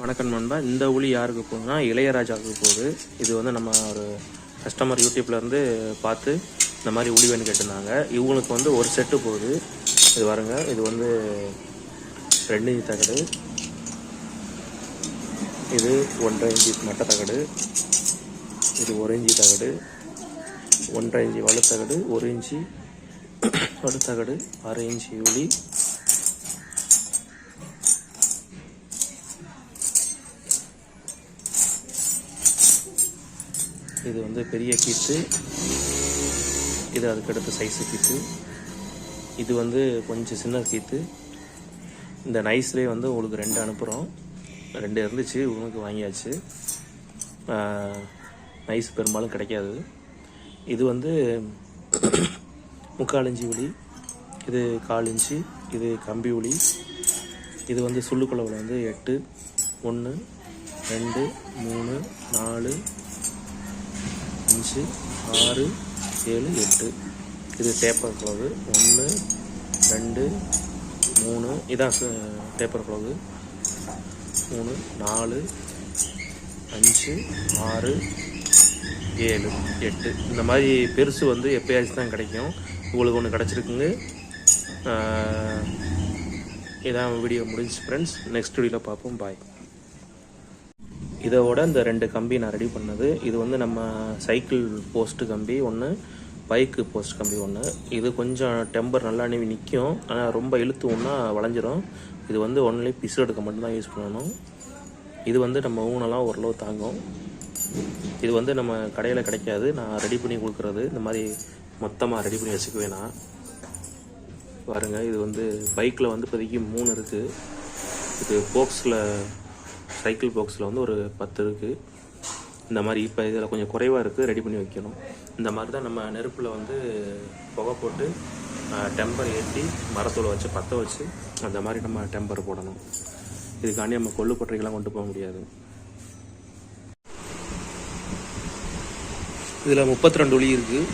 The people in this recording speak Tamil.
வணக்கம் நண்பா. இந்த ஒளி யாருக்கு போகுதுன்னா இளையராஜாவுக்கு போகுது. இது வந்து நம்ம ஒரு கஸ்டமர் யூடியூப்லேருந்து பார்த்து இந்த மாதிரி ஒளி வேணும் கேட்டிருந்தாங்க. இவங்களுக்கு வந்து ஒரு செட்டு போகுது. இது பாருங்க. இது வந்து ரெண்டு இன்ச்சு தகடு. இது ஒன்றரை இன்ச்சு மட்டை தகடு. இது ஒரு இன்ச்சு தகடு. ஒன்றரை இன்ச்சு வலுத்தகடு ஒரு இன்ச்சு வலுத்தகடு அரை இன்ச்சு ஒளி. இது வந்து பெரிய கீத்து. இது அதுக்கடுத்து சைஸு கீத்து. இது வந்து கொஞ்சம் சின்ன கீத்து. இந்த நைஸ்லேயே வந்து உங்களுக்கு ரெண்டு அனுப்புகிறோம் ரெண்டு இருந்துச்சு உங்களுக்கு வாங்கியாச்சு. நைஸ் பெரும்பாலும் கிடைக்காது. இது வந்து முக்கால் இஞ்சி ஒளி இது கால் இஞ்சி இது கம்பி ஒளி இது வந்து சுள்ளுக்குழவில் வந்து எட்டு ஒன்று ரெண்டு மூணு நாலு அஞ்சு ஆறு ஏழு எட்டு. இது டேப்பர் க்ளவு ஒன்று ரெண்டு மூணு. இதான் டேப்பர் க்ளவு மூணு நாலு அஞ்சு ஆறு ஏழு எட்டு. இந்த மாதிரி பெருசு வந்து எப்பயாச்சும் தான் கிடைக்கும். உங்களுக்கு ஒன்று கிடச்சிருக்குங்க. இதான் வீடியோ முடிஞ்சு ஃப்ரெண்ட்ஸ் நெக்ஸ்ட் வீடியோவில் பார்ப்போம். பாய் இதோட இந்த ரெண்டு கம்பி நான் ரெடி பண்ணது. இது வந்து நம்ம சைக்கிள் போஸ்ட் கம்பி ஒன்று பைக்கு போஸ்ட் கம்பி ஒன்று இது கொஞ்சம் டெம்பர் நல்லா அணிவி நிற்கும் ஆனால் ரொம்ப இழுத்து ஒன்றா வளைஞ்சிரும். இது வந்து ஒன்லி பிசு எடுக்க மட்டும்தான் யூஸ் பண்ணணும். இது வந்து நம்ம ஊனெல்லாம் ஓரளவு தாங்கும். இது வந்து நம்ம கடையில் கிடைக்காது. நான் ரெடி பண்ணி கொடுக்குறது. இந்த மாதிரி மொத்தமாக ரெடி பண்ணி வச்சுக்குவேன் நான். பாருங்கள் இது வந்து பைக்கில் வந்து இப்போதைக்கு மூணு இருக்குது இது போக்ஸில் சைக்கிள் பாக்ஸில் வந்து ஒரு பத்து இருக்குது இந்த மாதிரி இப்போ இதில் கொஞ்சம் குறைவாக இருக்குது ரெடி பண்ணி வைக்கணும். இந்த மாதிரி தான் நம்ம நெருப்பில் வந்து புகை போட்டு டெம்பர் ஏற்றி மரத்தூளை வச்சு பற்ற வச்சு அந்த மாதிரி நம்ம டெம்பர் போடணும். இதுக்காண்டி நம்ம கொள்ளு கொட்டைக்கெல்லாம் கொண்டு போக முடியாது. இதில் முப்பத்தி ரெண்டு ஒளி இருக்குது